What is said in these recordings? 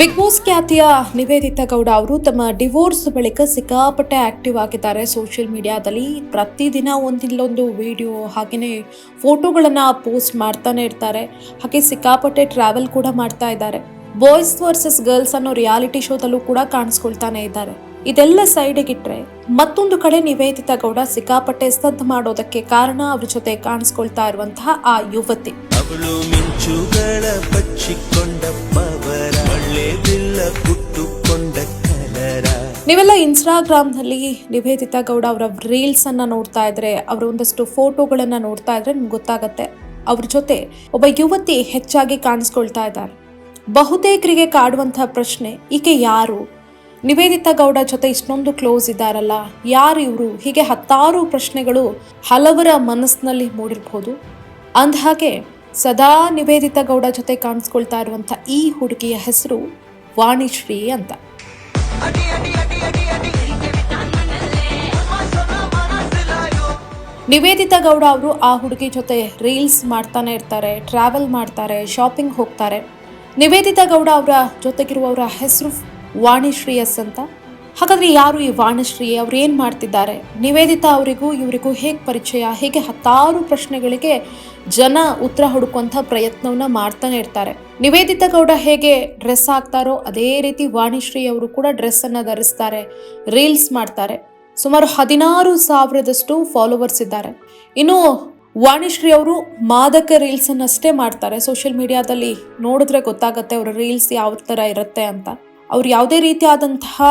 Big boss ಖ್ಯಾತಿಯ ನಿವೇದಿತಾ ಗೌಡ ಅವರು ತಮ್ಮ ಡಿವೋರ್ಸ್ ಬಳಿಕ ಸಿಕ್ಕಾಪಟ್ಟೆ ಆಕ್ಟಿವ್ ಆಗಿದ್ದಾರೆ ಸೋಷಿಯಲ್ ಮೀಡಿಯಾದಲ್ಲಿ ಪ್ರತಿದಿನ ಒಂದಿಲ್ಲೊಂದು ವಿಡಿಯೋ ಹಾಗೆಯೇ ಫೋಟೋಗಳನ್ನು ಪೋಸ್ಟ್ ಮಾಡ್ತಾನೆ ಇರ್ತಾರೆ. ಹಾಗೆ ಸಿಕ್ಕಾಪಟ್ಟೆ ಟ್ರಾವೆಲ್ ಕೂಡ ಮಾಡ್ತಾ ಇದ್ದಾರೆ. ಬಾಯ್ಸ್ ವರ್ಸಸ್ ಗರ್ಲ್ಸ್ ಅನ್ನೋ ರಿಯಾಲಿಟಿ ಶೋದಲ್ಲೂ ಕೂಡ ಕಾಣಿಸ್ಕೊಳ್ತಾನೆ ಇದ್ದಾರೆ. ಇದೆಲ್ಲ ಸೈಡಿಗಿಟ್ರೆ ಮತ್ತೊಂದು ಕಡೆ ನಿವೇದಿತಾ ಗೌಡ ಸಿಕ್ಕಾಪಟ್ಟೆ ಸ್ತಬ್ಧ ಮಾಡೋದಕ್ಕೆ ಕಾರಣ ಅವ್ರ ಜೊತೆ ಕಾಣಿಸ್ಕೊಳ್ತಾ ಇರುವಂತಹ ಆ ಯುವತಿ. ಅವಳು ಮಿಂಚುಗಳ ನೀವೆಲ್ಲ ಇನ್ಸ್ಟಾಗ್ರಾಮ್ನಲ್ಲಿ ನಿವೇದಿತಾ ಗೌಡ ಅವರ ರೀಲ್ಸ್ ಅನ್ನ ನೋಡ್ತಾ ಇದ್ರೆ ಅವರ ಒಂದಷ್ಟು ಫೋಟೋಗಳನ್ನ ನೋಡ್ತಾ ಇದ್ರೆ ನಿಮ್ಗೆ ಗೊತ್ತಾಗತ್ತೆ. ಅವ್ರ ಜೊತೆ ಒಬ್ಬ ಯುವತಿ ಹೆಚ್ಚಾಗಿ ಕಾಣಿಸ್ಕೊಳ್ತಾ ಇದ್ದಾರೆ ಬಹುತೇಕರಿಗೆ ಕಾಡುವಂತಹ ಪ್ರಶ್ನೆ ಈಕೆ ಯಾರು? ನಿವೇದಿತಾ ಗೌಡ ಜೊತೆ ಇಷ್ಟೊಂದು ಕ್ಲೋಸ್ ಇದ್ದಾರಲ್ಲ, ಯಾರು ಇವರು? ಹೀಗೆ ಹತ್ತಾರು ಪ್ರಶ್ನೆಗಳು ಹಲವರ ಮನಸ್ಸಿನಲ್ಲಿ ಮೂಡಿರ್ಬೋದು. ಅಂದಹಾಗೆ ಸದಾ ನಿವೇದಿತಾ ಗೌಡ ಜೊತೆ ಕಾಣಿಸ್ಕೊಳ್ತಾ ಇರುವಂಥ ಈ ಹುಡುಗಿಯ ಹೆಸರು ವಾಣಿಶ್ರೀ ಅಂತ. ನಿವೇದಿತಾ ಗೌಡ ಅವರು ಆ ಹುಡುಗಿ ಜೊತೆ ರೀಲ್ಸ್ ಮಾಡ್ತಾನೆ ಇರ್ತಾರೆ ಟ್ರಾವೆಲ್ ಮಾಡ್ತಾರೆ ಶಾಪಿಂಗ್ ಹೋಗ್ತಾರೆ. ನಿವೇದಿತಾ ಗೌಡ ಅವರ ಜೊತೆಗಿರುವವರ ಹೆಸರು ವಾಣಿಶ್ರೀ ಎಸ್ ಅಂತ. ಹಾಗಾದ್ರೆ ಯಾರು ಈ ವಾಣಿಶ್ರೀ ಅವ್ರು ಏನು ಮಾಡ್ತಿದ್ದಾರೆ? ನಿವೇದಿತಾ ಅವರಿಗೂ ಇವರಿಗೂ ಹೇಗೆ ಪರಿಚಯ? ಹೇಗೆ ಹತ್ತಾರು ಪ್ರಶ್ನೆಗಳಿಗೆ ಜನ ಉತ್ತರ ಹುಡುಕುವಂಥ ಪ್ರಯತ್ನವನ್ನ ಮಾಡ್ತಾನೆ ಇರ್ತಾರೆ. ನಿವೇದಿತಾ ಗೌಡ ಹೇಗೆ ಡ್ರೆಸ್ ಹಾಕ್ತಾರೋ ಅದೇ ರೀತಿ ವಾಣಿಶ್ರೀ ಅವರು ಕೂಡ ಡ್ರೆಸ್ ಅನ್ನ ಧರಿಸ್ತಾರೆ, ರೀಲ್ಸ್ ಮಾಡ್ತಾರೆ. ಸುಮಾರು ಹದಿನಾರು ಸಾವಿರದಷ್ಟು ಫಾಲೋವರ್ಸ್ ಇದ್ದಾರೆ. ಇನ್ನು ವಾಣಿಶ್ರೀ ಅವರು ಮಾದಕ ರೀಲ್ಸ್ ಅನ್ನಷ್ಟೇ ಮಾಡ್ತಾರೆ ಸೋಷಿಯಲ್ ಮೀಡಿಯಾದಲ್ಲಿ ನೋಡಿದ್ರೆ ಗೊತ್ತಾಗತ್ತೆ ಅವರ ರೀಲ್ಸ್ ಯಾವ ಥರ ಇರುತ್ತೆ ಅಂತ. ಅವ್ರು ಯಾವುದೇ ರೀತಿಯಾದಂತಹ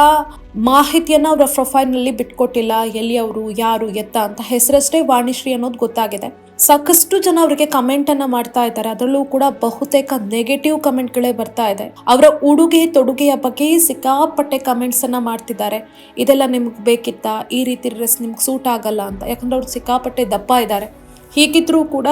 ಮಾಹಿತಿಯನ್ನು ಅವರ ಪ್ರೊಫೈಲ್ನಲ್ಲಿ ಬಿಟ್ಕೊಟ್ಟಿಲ್ಲ, ಎಲ್ಲಿ ಅವರು, ಯಾರು, ಎತ್ತ ಅಂತ ಹೆಸರಷ್ಟೇ ವಾಣಿಶ್ರೀ ಅನ್ನೋದು ಗೊತ್ತಾಗಿದೆ. ಸಾಕಷ್ಟು ಜನ ಅವರಿಗೆ ಕಮೆಂಟ್ ಅನ್ನ ಮಾಡ್ತಾ ಇದ್ದಾರೆ. ಅದರಲ್ಲೂ ಕೂಡ ಬಹುತೇಕ ನೆಗೆಟಿವ್ ಕಮೆಂಟ್ಗಳೇ ಬರ್ತಾ ಇದೆ. ಅವರ ಉಡುಗೆ ತೊಡುಗೆಯ ಬಗ್ಗೆ ಸಿಕ್ಕಾಪಟ್ಟೆ ಕಮೆಂಟ್ಸ್ ಅನ್ನ ಮಾಡ್ತಿದ್ದಾರೆ. ಇದೆಲ್ಲ ನಿಮ್ಗೆ ಬೇಕಿತ್ತಾ? ಈ ರೀತಿ ಡ್ರೆಸ್ ನಿಮ್ಗೆ ಸೂಟ್ ಆಗಲ್ಲ ಅಂತ. ಯಾಕಂದ್ರೆ ಅವ್ರು ಸಿಕ್ಕಾಪಟ್ಟೆ ದಪ್ಪ ಇದ್ದಾರೆ. ಹೀಗಿದ್ರೂ ಕೂಡ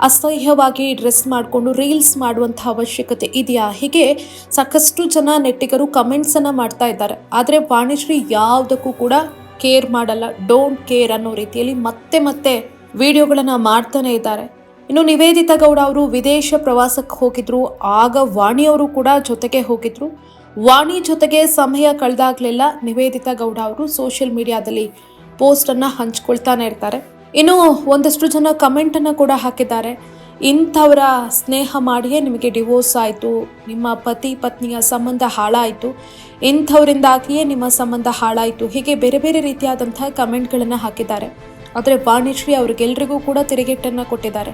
ಅಸಹ್ಯವಾಗಿ ಡ್ರೆಸ್ ಮಾಡಿಕೊಂಡು ರೀಲ್ಸ್ ಮಾಡುವಂಥ ಅವಶ್ಯಕತೆ ಇದೆಯಾ? ಹೀಗೆ ಸಾಕಷ್ಟು ಜನ ನೆಟ್ಟಿಗರು ಕಮೆಂಟ್ಸನ್ನು ಮಾಡ್ತಾ ಇದ್ದಾರೆ. ಆದರೆ ವಾಣಿಶ್ರೀ ಯಾವುದಕ್ಕೂ ಕೂಡ ಕೇರ್ ಮಾಡಲ್ಲ. ಡೋಂಟ್ ಕೇರ್ ಅನ್ನೋ ರೀತಿಯಲ್ಲಿ ಮತ್ತೆ ಮತ್ತೆ ವಿಡಿಯೋಗಳನ್ನು ಮಾಡ್ತಾನೆ ಇದ್ದಾರೆ. ಇನ್ನು ನಿವೇದಿತಾ ಗೌಡ ಅವರು ವಿದೇಶ ಪ್ರವಾಸಕ್ಕೆ ಹೋಗಿದ್ರು. ಆಗ ವಾಣಿಯವರು ಕೂಡ ಜೊತೆಗೆ ಹೋಗಿದ್ರು. ವಾಣಿ ಜೊತೆಗೆ ಸಮಯ ಕಳೆದಾಗಲೆಲ್ಲ ನಿವೇದಿತಾ ಗೌಡ ಅವರು ಸೋಷಿಯಲ್ ಮೀಡಿಯಾದಲ್ಲಿ ಪೋಸ್ಟನ್ನು ಹಂಚ್ಕೊಳ್ತಾನೆ ಇರ್ತಾರೆ. ಇನ್ನು ಒಂದಷ್ಟು ಜನ ಕಮೆಂಟನ್ನು ಕೂಡ ಹಾಕಿದ್ದಾರೆ. ಇಂಥವರ ಸ್ನೇಹ ಮಾಡಿಯೇ ನಿಮಗೆ ಡಿವೋರ್ಸ್ ಆಯಿತು. ನಿಮ್ಮ ಪತಿ, ಪತ್ನಿಯ ಸಂಬಂಧ ಹಾಳಾಯಿತು. ಇಂಥವರಿಂದಾಗಿಯೇ ನಿಮ್ಮ ಸಂಬಂಧ ಹಾಳಾಯಿತು. ಹೀಗೆ ಬೇರೆ ಬೇರೆ ರೀತಿಯಾದಂತಹ ಕಮೆಂಟ್ಗಳನ್ನು ಹಾಕಿದ್ದಾರೆ. ಆದರೆ ವಾಣಿಶ್ರೀ ಅವ್ರಿಗೆಲ್ರಿಗೂ ಕೂಡ ತಿರುಗೇಟನ್ನು ಕೊಟ್ಟಿದ್ದಾರೆ.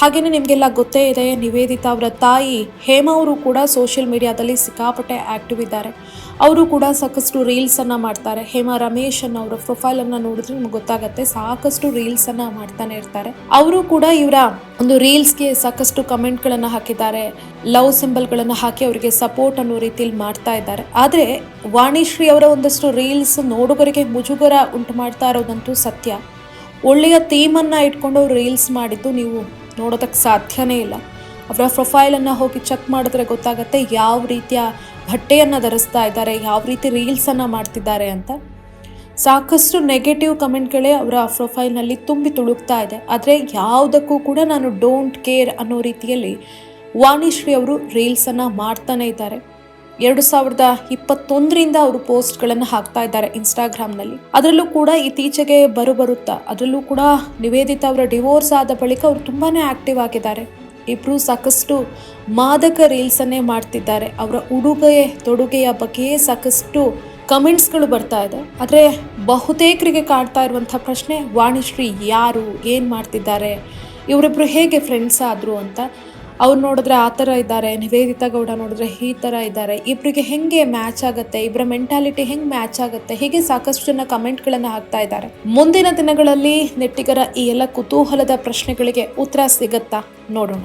ಹಾಗೆಯೇ ನಿಮಗೆಲ್ಲ ಗೊತ್ತೇ ಇದೆ, ನಿವೇದಿತಾ ಅವರ ತಾಯಿ ಹೇಮಾ ಅವರು ಕೂಡ ಸೋಷಿಯಲ್ ಮೀಡಿಯಾದಲ್ಲಿ ಸಿಕ್ಕಾಪಟ್ಟೆ ಆ್ಯಕ್ಟಿವ್ ಇದ್ದಾರೆ. ಅವರು ಕೂಡ ಸಾಕಷ್ಟು ರೀಲ್ಸನ್ನು ಮಾಡ್ತಾರೆ. ಹೇಮಾ ರಮೇಶ್ ಅನ್ನೋ ಪ್ರೊಫೈಲನ್ನು ನೋಡಿದ್ರೆ ನಿಮ್ಗೆ ಗೊತ್ತಾಗುತ್ತೆ, ಸಾಕಷ್ಟು ರೀಲ್ಸನ್ನು ಮಾಡ್ತಾನೆ ಇರ್ತಾರೆ. ಅವರು ಕೂಡ ಇವರ ಒಂದು ರೀಲ್ಸ್ಗೆ ಸಾಕಷ್ಟು ಕಮೆಂಟ್ಗಳನ್ನು ಹಾಕಿದ್ದಾರೆ ಲವ್ ಸಿಂಬಲ್ಗಳನ್ನು ಹಾಕಿ ಅವರಿಗೆ ಸಪೋರ್ಟ್ ಅನ್ನೋ ರೀತಿಯಲ್ಲಿ ಮಾಡ್ತಾ ಇದ್ದಾರೆ. ಆದರೆ, ವಾಣಿಶ್ರೀ ಅವರ ಒಂದಷ್ಟು ರೀಲ್ಸ್ ನೋಡುಗರಿಗೆ ಮುಜುಗರ ಉಂಟು ಮಾಡ್ತಾ ಇರೋದಂತೂ ಸತ್ಯ. ಒಳ್ಳೆಯ ಥೀಮನ್ನು ಇಟ್ಕೊಂಡು ಅವರು ರೀಲ್ಸ್ ಮಾಡಿದ್ದು ನೀವು ನೋಡೋದಕ್ಕೆ ಸಾಧ್ಯನೇ ಇಲ್ಲ. ಅವರ ಪ್ರೊಫೈಲನ್ನು ಹೋಗಿ ಚೆಕ್ ಮಾಡಿದ್ರೆ ಗೊತ್ತಾಗುತ್ತೆ ಯಾವ ರೀತಿಯ ಬಟ್ಟೆಯನ್ನು ಧರಿಸ್ತಾ ಇದ್ದಾರೆ, ಯಾವ ರೀತಿ ರೀಲ್ಸನ್ನು ಮಾಡ್ತಿದ್ದಾರೆ ಅಂತ. ಸಾಕಷ್ಟು ನೆಗೆಟಿವ್ ಕಮೆಂಟ್ಗಳೇ ಅವರ ಪ್ರೊಫೈಲ್ನಲ್ಲಿ ತುಂಬಿ ತುಳುಕ್ತಾ ಇದೆ. ಆದರೆ ಯಾವುದಕ್ಕೂ ಕೂಡ ನಾನು ಡೋಂಟ್ ಕೇರ್ ಅನ್ನೋ ರೀತಿಯಲ್ಲಿ ವಾಣಿಶ್ರೀ ಅವರು ರೀಲ್ಸನ್ನು ಮಾಡ್ತಾನೆ ಇದ್ದಾರೆ. ಎರಡು ಸಾವಿರದ ಇಪ್ಪತ್ತೊಂದರಿಂದ ಅವರು ಪೋಸ್ಟ್ಗಳನ್ನು ಹಾಕ್ತಾ ಇದ್ದಾರೆ ಇನ್ಸ್ಟಾಗ್ರಾಮ್ನಲ್ಲಿ ಅದರಲ್ಲೂ ಕೂಡ ಇತ್ತೀಚೆಗೆ ಬರು ಬರುತ್ತಾ, ಅದರಲ್ಲೂ ಕೂಡ ನಿವೇದಿತಾ ಅವರ ಡಿವೋರ್ಸ್ ಆದ ಬಳಿಕ ಅವರು ತುಂಬಾ ಆ್ಯಕ್ಟಿವ್ ಆಗಿದ್ದಾರೆ. ಇಬ್ಬರು ಸಾಕಷ್ಟು ಮಾದಕ ರೀಲ್ಸನ್ನೇ ಮಾಡ್ತಿದ್ದಾರೆ. ಅವರ ಉಡುಗೆ, ತೊಡುಗೆಯ ಬಗ್ಗೆಯೇ ಸಾಕಷ್ಟು ಕಮೆಂಟ್ಸ್ಗಳು ಬರ್ತಾ ಇದೆ. ಆದರೆ ಬಹುತೇಕರಿಗೆ ಕಾಡ್ತಾ ಇರುವಂಥ ಪ್ರಶ್ನೆ, ವಾಣಿಶ್ರೀ ಯಾರು? ಏನು ಮಾಡ್ತಿದ್ದಾರೆ? ಇವರಿಬ್ಬರು ಹೇಗೆ ಫ್ರೆಂಡ್ಸ್ ಆದರು ಅಂತ. ಅವ್ರು ನೋಡಿದ್ರೆ ಆ ಥರ ಇದ್ದಾರೆ, ನಿವೇದಿತಾ ಗೌಡ ನೋಡಿದ್ರೆ ಈ ಥರ ಇದ್ದಾರೆ. ಇಬ್ಬರಿಗೆ ಹೆಂಗೆ ಮ್ಯಾಚ್ ಆಗುತ್ತೆ ಇಬ್ಬರ ಮೆಂಟಾಲಿಟಿ ಹೆಂಗೆ ಮ್ಯಾಚ್ ಆಗುತ್ತೆ, ಹೀಗೆ ಸಾಕಷ್ಟು ಜನ ಕಮೆಂಟ್ಗಳನ್ನು ಹಾಕ್ತಾ ಇದ್ದಾರೆ. ಮುಂದಿನ ದಿನಗಳಲ್ಲಿ ನೆಟ್ಟಿಗರ ಈ ಎಲ್ಲ ಕುತೂಹಲದ ಪ್ರಶ್ನೆಗಳಿಗೆ ಉತ್ತರ ಸಿಗುತ್ತಾ ನೋಡೋಣ.